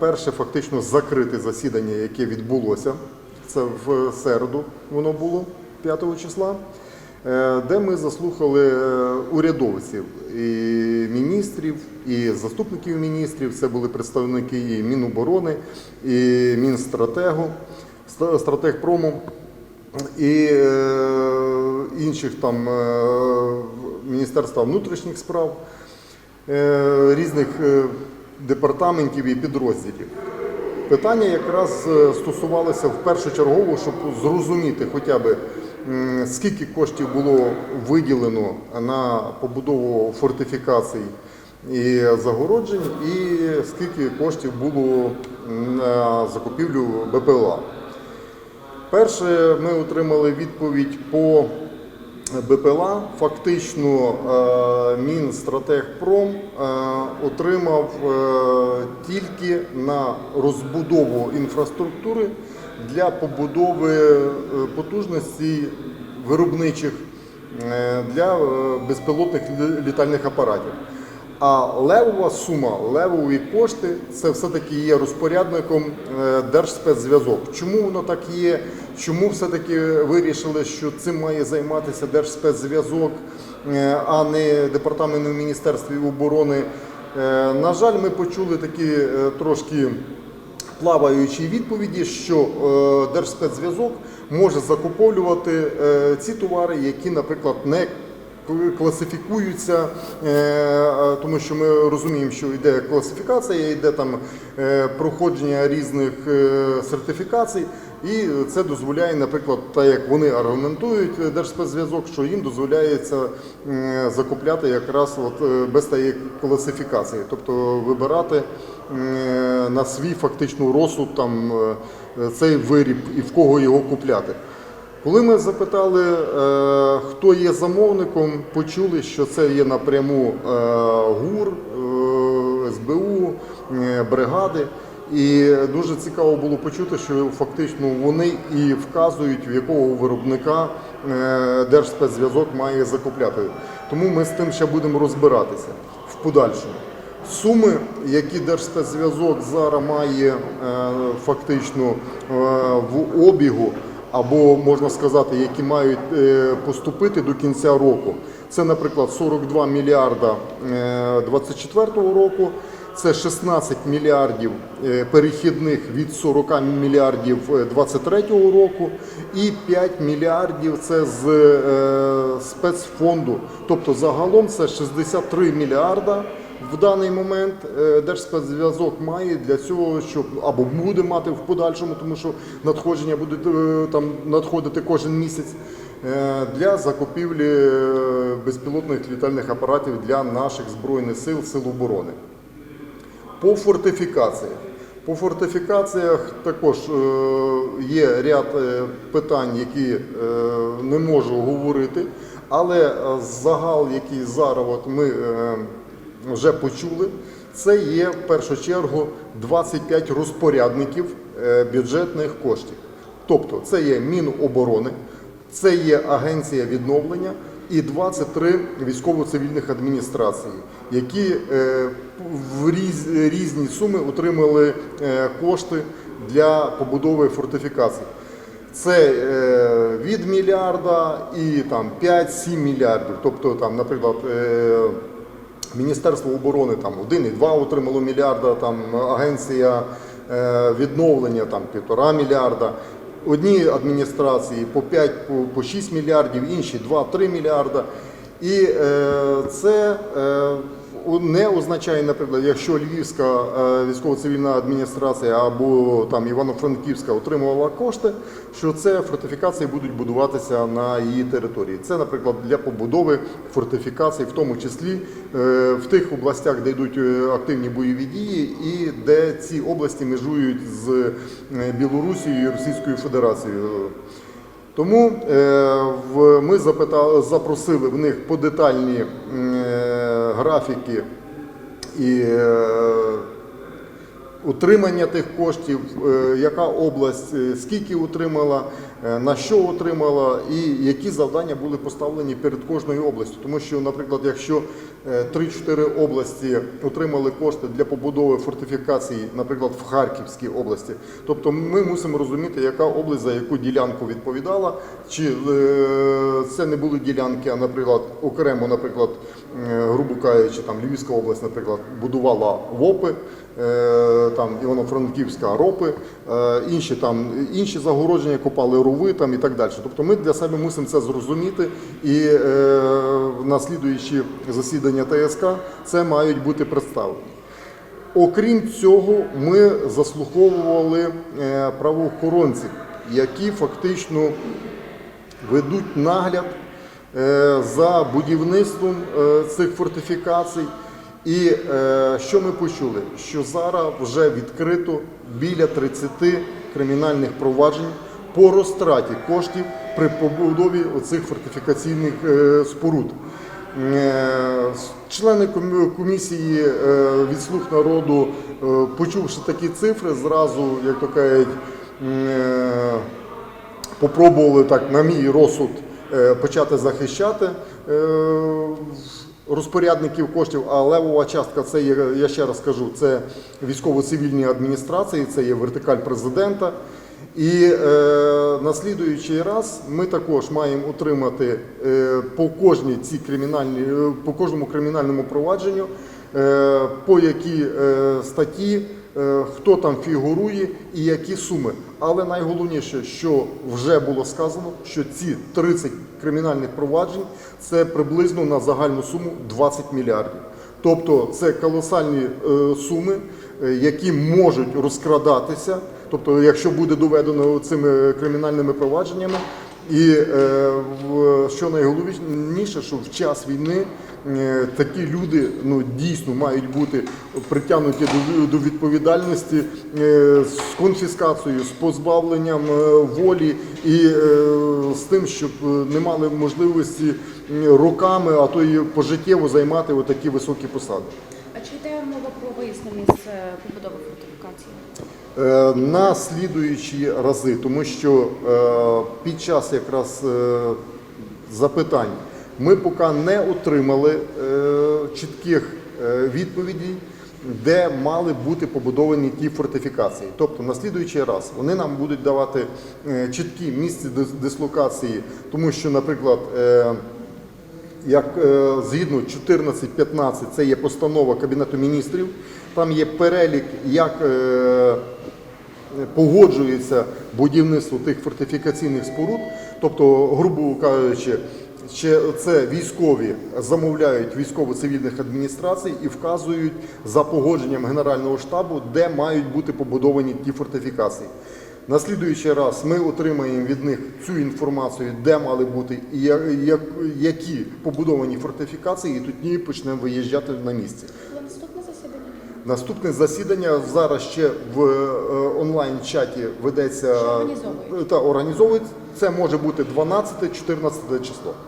перше фактично закрите засідання, яке відбулося. Це в середу воно було 5 числа, е, де ми заслухали е, урядовців і міністрів, і заступників міністрів. Це були представники і Міноборони, і Мінстратегу, стратегпрому і е, інших там Міністерства внутрішніх справ, різних департаментів і підрозділів. Питання якраз е, стосувалося в першу чергову, щоб зрозуміти хоча б скільки коштів було виділено на побудову фортифікацій і загороджень, і скільки коштів було на закупівлю БПЛА. Перше, ми отримали відповідь по БПЛА. Фактично, е, Мінстратегпром е, отримав е, тільки на розбудову інфраструктури для побудови потужності виробничих для безпілотних літальних апаратів. А левова сума, левові кошти це все-таки є розпорядником е, Держспецзв'язок. Чому воно так є? Чому все-таки вирішили, що цим має займатися Держспецзв'язок, е, а не департамент в Міністерстві оборони? Е, На жаль, ми почули такі трошки плаваючі відповіді, що Держспецзв'язок може закуповувати е, ці товари, які, наприклад, не класифікуються, е, тому що ми розуміємо, що йде класифікація, йде там е, проходження різних е, сертифікацій, і це дозволяє, наприклад, так як вони аргументують Держспецзв'язок, що їм дозволяється закупляти якраз от без тієї класифікації, тобто вибирати на свій фактичну розсуд там цей виріб і в кого його купляти. Коли ми запитали, е, хто є замовником, почули, що це є напряму е, ГУР, е, СБУ, бригади. І дуже цікаво було почути, що фактично вони і вказують, в якого виробника Держспецзв'язок має закупляти. Тому ми з тим ще будемо розбиратися в подальшому. Суми, які Держспецзв'язок зараз має фактично в обігу, або можна сказати, які мають е, поступити до кінця року. Це, наприклад, 42 мільярда 2024 року. Це 16 мільярдів е, перехідних від 40 мільярдів 2023 року і 5 мільярдів це з е, спецфонду. Тобто загалом це 63 мільярда в даний момент е, Держспецзв'язок має для цього, щоб або буде мати в подальшому, тому що надходження будуть е, там надходити кожен місяць е, для закупівлі безпілотних літальних апаратів для наших збройних сил, сил оборони. По фортифікаціях. По фортифікаціях також є ряд питань, які не можу говорити, але загал, який зараз от ми вже почули, це є в першу чергу 25 розпорядників е, бюджетних коштів. Тобто це є Міноборони, це є Агенція відновлення і 23 військово-цивільних адміністрації, які е, в різні суми отримали е, кошти для побудови фортифікацій. Це від мільярда і там 5-7 мільярдів. Тобто, там, наприклад, Міністерство оборони там 1,2 отримало мільярда, там агенція е, відновлення там півтора мільярда. Одні адміністрації по 5, по, по 6 мільярдів, інші 2-3 мільярда. І е, це е, не означає, наприклад, якщо Львівська е, військово-цивільна адміністрація або там Івано-Франківська отримувала кошти, що це фортифікації будуть будуватися на її території. Це, наприклад, для побудови фортифікацій, в тому числі е, в тих областях, де йдуть е, активні бойові дії, і де ці області межують з Білорусією і Російською Федерацією. Тому ми запросили в них подетальні графіки і е, утримання тих коштів, е, яка область, е, скільки отримала, е, на що отримала, і які завдання були поставлені перед кожною областю. Тому що, наприклад, якщо е, 3-4 області отримали кошти для побудови фортифікацій, наприклад, в Харківській області. Тобто ми мусимо розуміти, яка область за яку ділянку відповідала, чи це не були ділянки, а, наприклад, окремо, наприклад, грубо кажучи, там Львівська область, наприклад, будувала ВОПи, е, там Івано-Франківська ропи, е, інші там інші загородження копали рови там і так далі. Тобто ми для себе мусимо це зрозуміти і е, на слідуючі засідання ТСК це мають бути представлені. Окрім цього, ми заслуховували е, правоохоронців, які фактично ведуть нагляд е, за будівництвом е, цих фортифікацій. І е, що ми почули? Що зараз вже відкрито біля 30 кримінальних проваджень по розтраті коштів при побудові оцих фортифікаційних е, споруд. Е, Члени комісії е, від слуг народу, е, почувши такі цифри, зразу, як то кажуть, е, попробували так, на мій розсуд, е, почати захищати е, розпорядників коштів, а левова частка це є, я ще раз кажу, це військово-цивільні адміністрації, це є вертикаль президента. І е, на раз ми також маємо отримати е, по кожній цій кримінальній, е, по кожному кримінальному провадженню, е, по якій е, статті, е, хто там фігурує і які суми. Але найголовніше, що вже було сказано, що ці 30 кримінальних проваджень це приблизно на загальну суму 20 мільярдів. Тобто це колосальні е, суми, е, які можуть розкрадатися. Тобто, якщо буде доведено цими кримінальними провадженнями, і е, в- що найголовніше, що в час війни е, такі люди ну, дійсно мають бути притягнуті до, відповідальності е, з конфіскацією, з позбавленням волі і з тим, щоб не мали можливості роками, а то і пожиттєво займати отакі високі посади. А чи йде мова про на місце побудови фортифікації? Е, на слідуючі рази, тому що е, під час якраз е, запитань ми поки не отримали чітких відповідей, де мали бути побудовані ті фортифікації. Тобто на слідуючий раз вони нам будуть давати чіткі місця дис- дислокації, тому що, наприклад, як згідно 14.15, це є постанова Кабінету міністрів, там є перелік, як погоджується будівництво тих фортифікаційних споруд. Тобто, грубо кажучи, ще це військові замовляють військово-цивільних адміністрацій і вказують за погодженням Генерального штабу, де мають бути побудовані ті фортифікації. На слідуючий раз ми отримаємо від них цю інформацію, де мали бути і які побудовані фортифікації, і тоді почнемо виїжджати на місце. Наступне засідання? Зараз ще в е, онлайн-чаті ведеться Що та організовують. Це може бути 12-14 число.